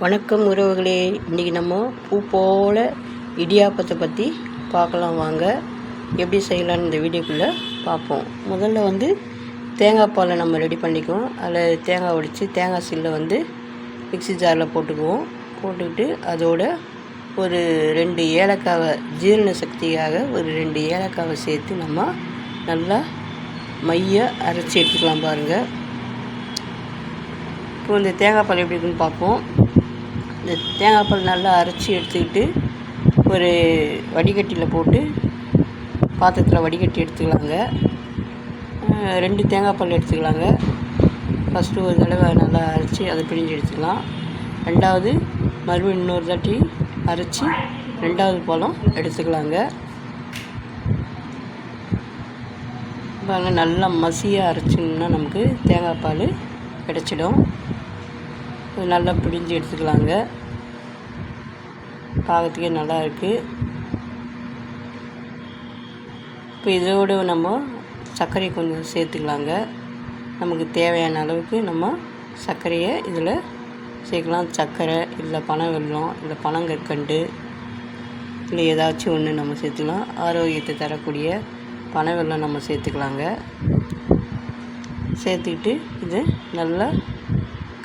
வணக்கம் உறவுகளே. இன்றைக்கி நம்ம பூ போல் இடியாப்பத்தை பற்றி பார்க்கலாம் வாங்க. எப்படி செய்யலான்னு இந்த வீடியோக்குள்ளே பார்ப்போம். முதல்ல வந்து தேங்காய் பாலை நம்ம ரெடி பண்ணிக்குவோம். அதில் தேங்காய் உடைச்சி தேங்காய் சில்லை வந்து மிக்சி ஜாரில் போட்டுக்குவோம். போட்டுக்கிட்டு அதோட ஒரு ரெண்டு ஏலக்காவை ஜீரண சக்தியாக ஒரு ரெண்டு ஏலக்காவை சேர்த்து நம்ம நல்லா மைய அரைச்சி எடுத்துக்கலாம் பாருங்கள் இப்போ இந்த தேங்காய் பால் எப்படி இருக்குன்னு பார்ப்போம். இந்த தேங்காய்ப்பால் நல்லா அரைச்சி எடுத்துக்கிட்டு ஒரு வடிகட்டியில் போட்டு பாத்திரத்தில் வடிகட்டி எடுத்துக்கலாங்க. ரெண்டு தேங்காய்ப்பால் எடுத்துக்கலாங்க. ஃபஸ்ட்டு ஒரு தடவை நல்லா அரைச்சி அதை பிழிஞ்சு எடுத்துக்கலாம். ரெண்டாவது மறுபடியும் இன்னொரு தாட்டி அரைச்சி ரெண்டாவது பழம் எடுத்துக்கலாங்க. பாருங்கள் நல்லா மசியாக அரைச்சிங்கன்னா நமக்கு தேங்காய் பால் கிடச்சிடும். இது நல்லா பிழிஞ்சு எடுத்துக்கலாங்க. பார்க்கறதுக்கே நல்லா இருக்குது இப்போ இதோடு நம்ம சர்க்கரையை கொஞ்சம் சேர்த்துக்கலாங்க. நமக்கு தேவையான அளவுக்கு நம்ம சர்க்கரையை இதில் சேர்க்கலாம். சர்க்கரை இல்லை பனை வெள்ளம் இல்லை பனங்கற்கண்டு இல்லை ஏதாச்சும் ஒன்று நம்ம சேர்த்துக்கலாம். ஆரோக்கியத்தை தரக்கூடிய பனை வெல்லம் நம்ம சேர்த்துக்கலாங்க. சேர்த்துக்கிட்டு இது நல்லா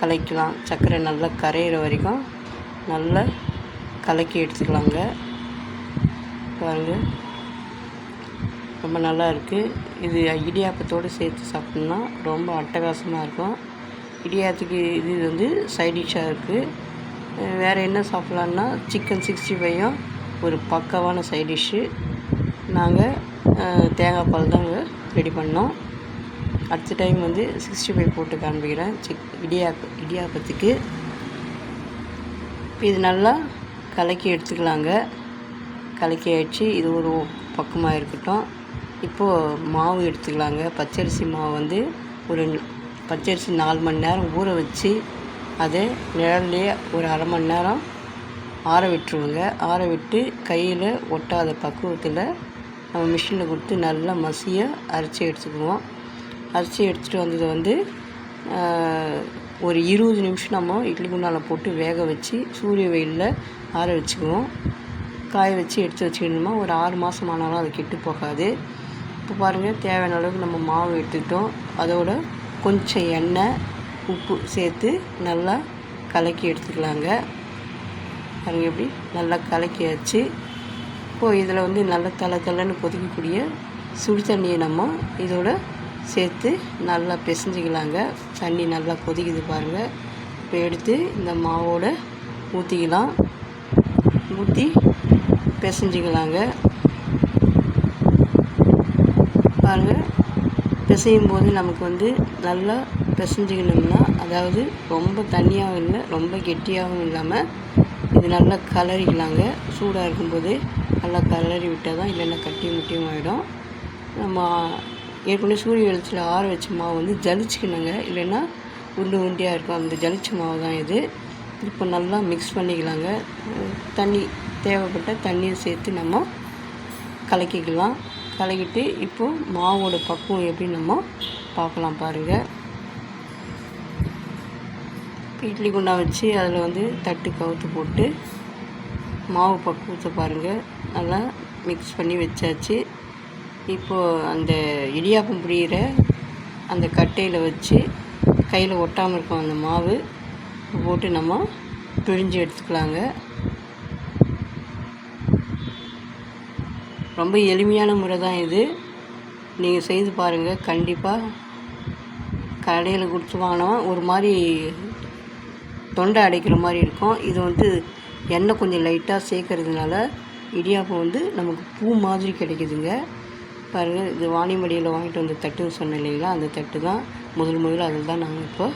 கலக்கலாம் சர்க்கரை நல்லா கரையிற வரைக்கும் நல்லா கலக்கி எடுத்துக்கலாங்க. பாருங்கள் ரொம்ப நல்லா இருக்குது இது இடியாப்பத்தோடு சேர்த்து சாப்பிட்டோம்னா ரொம்ப அட்டகாசமாக இருக்கும். இடியாத்துக்கு இது வந்து சைட் டிஷ்ஷாக இருக்குது வேறு என்ன சாப்பிட்லான்னா சிக்கன் சிக்ஸ்டி ஃபைவும் ஒரு பக்கவான சைட் டிஷ்ஷு நாங்கள் தேங்காய் பால் தாங்க ரெடி பண்ணோம். அடுத்த டைம் வந்து சிக்ஸ்டி ஃபைவ் போட்டு காண்பிக்கிறேன். சிக் இடியாப்ப இடியாப்பத்துக்கு இது நல்லா கலக்கி எடுத்துக்கலாங்க. கலக்கி ஆயிடுச்சு. இது ஒரு பக்கமாக இருக்கட்டும். இப்போது மாவு எடுத்துக்கலாங்க. பச்சரிசி மாவு வந்து ஒரு பச்சரிசி நாலு மணி நேரம் ஊற வச்சு அதை நிழல்லையே ஒரு அரை மணி நேரம் ஆற விட்டுருவோங்க. ஆற விட்டு கையில் ஒட்டாத பக்குவத்தில் நம்ம மிஷினில் கொடுத்து நல்லா மசிய அரைச்சி எடுத்துக்குவோம். அரிசி எடுத்துகிட்டு வந்ததை வந்து ஒரு இருபது நிமிஷம் நம்ம இட்லி குண்டானில் போட்டு வேக வச்சு சூரிய வெயிலில் ஆற வச்சுக்குவோம். காய வச்சு எடுத்து வச்சுக்கணுமா? ஒரு ஆறு மாதம் ஆனாலும் அது கெட்டு போகாது. இப்போ பாருங்கள் தேவையான அளவுக்கு நம்ம மாவு எடுத்துக்கிட்டோம். அதோட கொஞ்சம் எண்ணெய் உப்பு சேர்த்து நல்லா கலக்கி எடுத்துக்கலாங்க. பாருங்க எப்படி நல்லா கலக்கியாச்சு. இப்போது இதில் வந்து நல்லா தலை தலைன்னு கொதிக்கக்கூடிய சுடு தண்ணியை நம்ம இதோட சேர்த்து நல்லா பிசைஞ்சிக்கலாங்க. தண்ணி நல்லா கொதிக்குது பாருங்கள் இப்போ எடுத்து இந்த மாவோட ஊற்றிக்கலாம் ஊற்றி பிசைஞ்சிக்கலாங்க. பாருங்கள் பிசையும் போது நமக்கு வந்து நல்லா பிசைஞ்சிக்கணும்னா அதாவது ரொம்ப தண்ணியாகவும் இல்லை ரொம்ப கெட்டியாகவும் இல்லாமல் இது நல்லா கலரிக்கலாங்க. சூடாக இருக்கும்போது நல்லா கலரி விட்டால் தான் இல்லைன்னா கட்டியும் முட்டியும் ஆகிடும் நம்ம ஏற்கனவே சூரிய வெளிச்சத்தில் ஆற வச்ச மாவு வந்து ஜலிச்சுக்கணுங்க. இல்லைன்னா உருண்டு உருண்டியாக இருக்கும். அந்த ஜலிச்ச மாவு தான் இது. இப்போ நல்லா மிக்ஸ் பண்ணிக்கலாங்க. தண்ணி தேவைப்பட்ட தண்ணியை சேர்த்து நம்ம கலக்கிக்கலாம். கலக்கிட்டு இப்போது மாவோட பக்குவம் எப்படி நம்ம பார்க்கலாம் பாருங்கள் இட்லி குண்டா வச்சு அதில் வந்து தட்டு கவுத்து போட்டு மாவு பக்குவத்தை பாருங்கள் நல்லா மிக்ஸ் பண்ணி வச்சாச்சு. இப்போது அந்த இடியாப்பம் புரியிற அந்த கட்டையில் வச்சு கையில் ஒட்டாமல் இருக்கும் அந்த மாவு போட்டு நம்ம பிழிஞ்சு எடுத்துக்கலாங்க. ரொம்ப எளிமையான முறை தான் இது. நீங்கள் செய்து பாருங்கள் கண்டிப்பாக கடையில் கொடுத்து வாங்கினா ஒரு மாதிரி தொண்டை அடைக்கிற மாதிரி இருக்கும். இது வந்து எண்ணெய் கொஞ்சம் லைட்டாக சேர்க்கறதுனால இடியாப்பம் வந்து நமக்கு பூ மாதிரி கிடைக்குதுங்க. பாருங்கள் இது வாணிமடியில் வாங்கிட்டு வந்த தட்டுன்னு சொன்னேன் இல்லைங்களா? அந்த தட்டு தான் முதல் முதல்ல அதில் தான் நாங்கள் இப்போ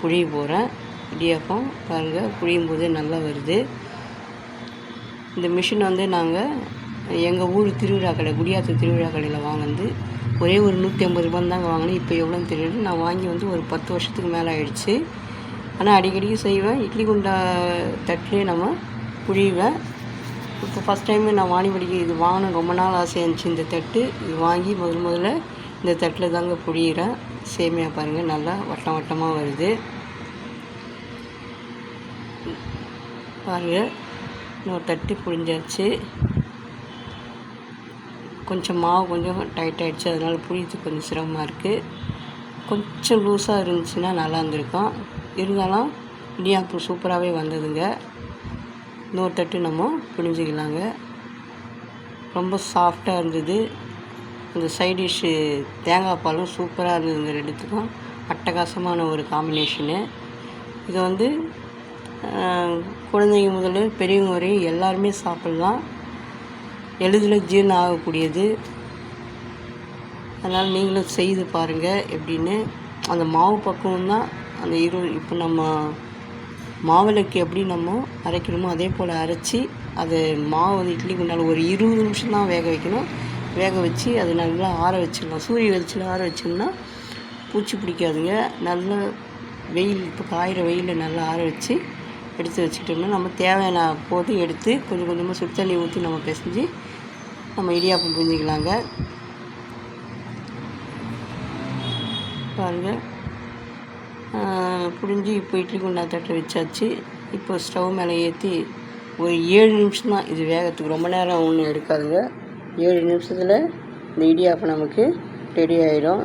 புழிய போகிறேன் இடியாப்பம் பாருங்கள் புழியும் போதே நல்லா வருது. இந்த மிஷின் வந்து நாங்கள் எங்கள் ஊர் திருவிழா கடை குடியாத்து திருவிழா கடையில் வாங்கினது. ஒரே ஒரு நூற்றி ஐம்பது ரூபான்னு தாங்க வாங்கினேன். இப்போ எவ்வளோன்னு தெரியல. நான் வாங்கி வந்து ஒரு பத்து வருஷத்துக்கு மேலே ஆயிடுச்சு. ஆனால் அடிக்கடிக்கு செய்வேன். இட்லி குண்டா தட்டிலே நம்ம புழிவேன். இப்போ ஃபஸ்ட் டைம் நான் வாணிபடிக்கு இது வாங்கணும். ரொம்ப நாள் ஆசையாக இருந்துச்சு இந்த தட்டு. இது வாங்கி முதல் முதல்ல இந்த தட்டில் தாங்க புழியிறேன். சேமியா பாருங்கள் நல்லா வட்டம் வட்டமாக வருது. பாருங்கள் இன்னொரு தட்டு புழிஞ்சாச்சு. கொஞ்சம் மாவு கொஞ்சம் டைட் ஆகிடுச்சு அதனால் புழியத்துக்கு கொஞ்சம் சிரமமாக இருக்குது கொஞ்சம் லூஸாக இருந்துச்சுன்னா நல்லா இருந்திருக்கும். இருந்தாலும் இடியாப்பம் சூப்பராகவே வந்ததுங்க. இன்னொரு தட்டு நம்ம பிழிஞ்சிக்கலாங்க. ரொம்ப சாஃப்டாக இருந்தது. இந்த சைட் டிஷ்ஷு தேங்காய் பாலும் சூப்பராக இருந்ததுங்க ரெண்டுத்துக்கும். அட்டகாசமான ஒரு காம்பினேஷனு இதை வந்து குழந்தைங்க முதல்ல பெரியவங்க வரையும் எல்லாருமே சாப்பிட்லாம். எளிதில் ஜீரணம் ஆகக்கூடியது. அதனால் நீங்களும் செய்து பாருங்கள் எப்படின்னு. அந்த மாவு பக்குவம் தான் அந்த இரு இப்போ நம்ம மாவிளக்கு எப்படி நம்ம அரைக்கணுமோ அதே போல் அரைச்சி அதை மாவு வந்து இட்லி குண்டால ஒரு இருபது நிமிஷம் தான் வேக வைக்கணும். வேக வச்சு அது நல்லா ஆற வச்சிடலாம் சூரிய வெளிச்சில் ஆற வச்சோம்னா பூச்சி பிடிக்காதுங்க. நல்லா வெயில் இப்போ காயிற வெயிலில் நல்லா ஆற வச்சு எடுத்து வச்சுக்கிட்டோம்னா நம்ம தேவையான போது எடுத்து கொஞ்சம் கொஞ்சமாக சுடு தண்ணி ஊற்றி நம்ம பிசைஞ்சு நம்ம இடியாப்பம் புரிஞ்சிக்கலாங்க பாருங்கள் புழிஞ்சு இப்போ இட்லி குண்டா தட்டை வச்சாச்சு. இப்போ ஸ்டவ் மேலே ஏற்றி ஒரு ஏழு நிமிஷம் தான் இது வேகத்துக்கு. ரொம்ப நேரம் ஒன்றும் எடுக்காதுங்க. ஏழு நிமிஷத்தில் இந்த இடியாப்பம் நமக்கு ரெடி ஆகிடும்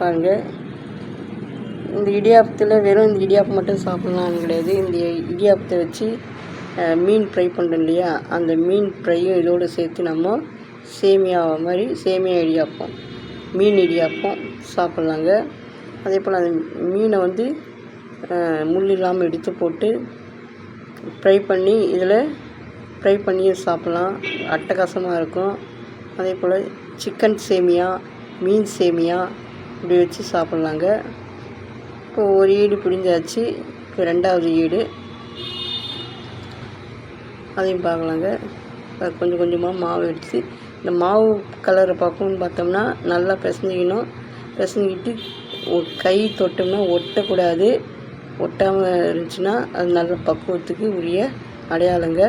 பாருங்கள் இந்த இடியாப்பத்தில் வெறும் இந்த இடியாப்பம் மட்டும் சாப்பிட்லான்னு கிடையாது. இந்த இடியாப்பத்தை வச்சு மீன் ஃப்ரை பண்ணுறோம் இல்லையா? அந்த மீன் ஃப்ரையும் இதோடு சேர்த்து நம்ம சேமியா மாதிரி சேமியா இடியாப்பம். மீன் இடியாப்பம் சாப்பிட்லாங்க அதே போல் அந்த மீனை வந்து முள் இல்லாமல் எடுத்து போட்டு ஃப்ரை பண்ணி இதில் ஃப்ரை பண்ணியும் சாப்பிட்லாம். அட்டகாசமாக இருக்கும். அதே போல் சிக்கன் சேமியா மீன் சேமியா இப்படி வச்சு சாப்பிட்லாங்க இப்போ ஒரு ஈடு பிடிஞ்சாச்சு. இப்போ ரெண்டாவது ஈடு. அதையும் பார்க்கலாங்க. கொஞ்சம் கொஞ்சமாக மாவு எடுத்து இந்த மாவு கலரை பார்க்கணும்னு பார்த்தோம்னா நல்லா பிசைஞ்சிக்கணும். பிசைஞ்சிக்கிட்டு ஒரு கை தொட்டோம்னா ஒட்டக்கூடாது. ஒட்டாமல் இருந்துச்சுன்னா அது நல்ல பக்குவத்துக்கு உரிய அடையாளங்க.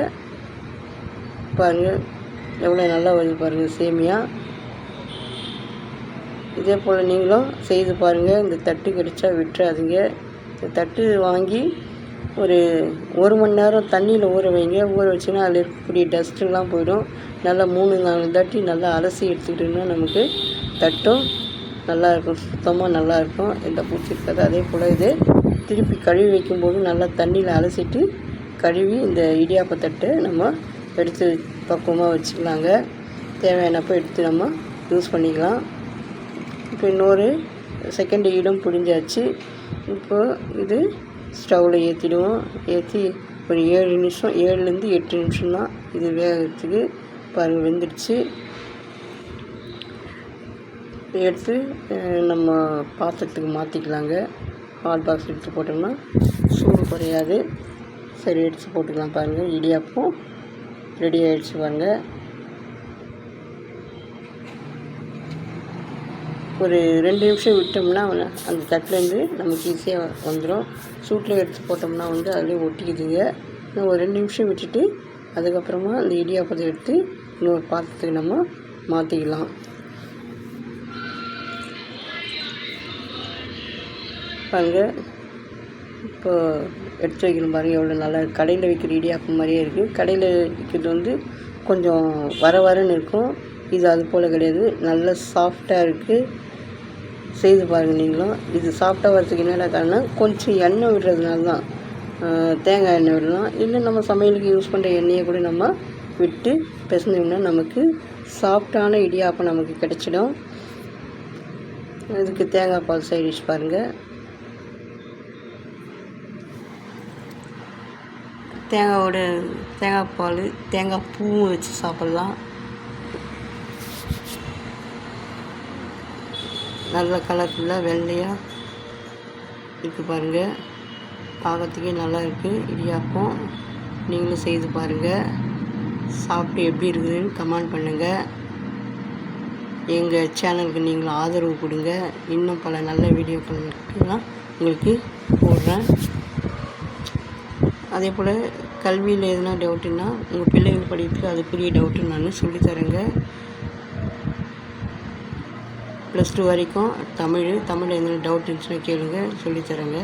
பாருங்கள் எவ்வளோ நல்லா வருது பாருங்கள் சேமியா. இதே போல் நீங்களும் செய்து பாருங்கள் இந்த தட்டு கிடைச்சா விட்டுறாதீங்க. இந்த தட்டு வாங்கி ஒரு ஒரு மணி நேரம் தண்ணியில் ஊற வைங்க. ஊற வச்சுன்னா அதில் இருக்கக்கூடிய டஸ்ட்டுலாம் போயிடும். நல்லா மூணு நாலு தட்டி நல்லா அலசி எடுத்துக்கிட்டோம்னா நமக்கு தட்டும். நல்லாயிருக்கும் சுத்தமாக நல்லாயிருக்கும் இந்த எந்த பூச்சி இருக்காது. அதே போல் இது திருப்பி கழுவி வைக்கும்போது நல்லா தண்ணியில் அலசிட்டு கழுவி இந்த இடியாப்ப தட்டை நம்ம எடுத்து பக்குவமாக வச்சுக்கலாங்க. தேவையானப்போ எடுத்து நம்ம யூஸ் பண்ணிக்கலாம். இப்போ இன்னொரு செகண்ட் ஈடும் புரிஞ்சாச்சு இப்போது இது ஸ்டவ்வில் ஏற்றிடுவோம் ஏற்றி ஒரு ஏழு நிமிஷம் ஏழுலேருந்து எட்டு நிமிஷம் தான் இது வேகிறதுக்கு பாருங்கள் வெந்துடுச்சு. எடுத்து நம்ம பாத்திரத்துக்கு மாற்றிக்கலாங்க ஹாட் பாக்ஸ் எடுத்து போட்டோம்னா சூடு குறையாது. சரி எடுத்து போட்டுக்கலாம் பாருங்கள் இடியாப்பம் ரெடி ஆகிடுச்சு பாருங்கள் ஒரு ரெண்டு நிமிஷம் விட்டோம்னா அந்த தட்டுலேருந்து நமக்கு ஈஸியாக வந்துடும் சூட்டில் எடுத்து போட்டோம்னா வந்து அதிலே ஒட்டிக்குதுங்க. இன்னும் ஒரு ரெண்டு நிமிஷம் விட்டுட்டு அதுக்கப்புறமா அந்த இடியாப்பத்தை எடுத்து இன்னொரு பாத்திரத்துக்கு நம்ம மாற்றிக்கலாம் பாருங்க இப்போ எடுத்து வைக்கணும் பாருங்கள் எவ்வளோ நல்லா கடையில் விற்கிற இடியாப்பம் மாதிரியே இருக்குது கடையில் விற்கிறது வந்து கொஞ்சம் வர வரன்னு இருக்கும். இது அது போல் கிடையாது. நல்ல சாஃப்டாக இருக்குது செய்து பாருங்கள் நீங்களும். இது சாப்பிட்டா வரதுக்கு என்னடா காரணம்? கொஞ்சம் எண்ணெய் விடுறதுனால தான் தேங்காய் எண்ணெய் விடலாம். இல்லை நம்ம சமையலுக்கு யூஸ் பண்ணுற எண்ணெயை கூட நம்ம விட்டு பிசைஞ்சோம்னா நமக்கு சாஃப்டான இடியாப்பம் நமக்கு கிடச்சிடும். இதுக்கு தேங்காய் பால் சைட் டிஷ் பாருங்கள் தேங்காவோட தேங்காய் பால் தேங்காய் பூவும் வச்சு சாப்பிட்லாம். நல்ல கலர்ஃபுல்லாக வெள்ளையாக இருக்குது பாருங்கள் பார்க்கறதுக்கே நல்லா இருக்குது இடியாப்பம் நீங்களும் செய்து பாருங்கள் சாப்பிட்டு எப்படி இருக்குதுன்னு கமெண்ட் பண்ணுங்கள் எங்கள் சேனலுக்கு நீங்களும் ஆதரவு கொடுங்க. இன்னும் பல நல்ல வீடியோக்கள்லாம் உங்களுக்கு போடுறேன். அதே போல் கல்வியில் எதுனா டவுட்டுன்னா உங்கள் பிள்ளைகள் படிக்கிறதுக்கு அதுக்குரிய டவுட்டு நான் சொல்லித்தரேங்க. ப்ளஸ் டூ வரைக்கும் தமிழ் தமிழில் எந்த டவுட் இருந்துச்சுன்னா கேளுங்க சொல்லித்தரேங்க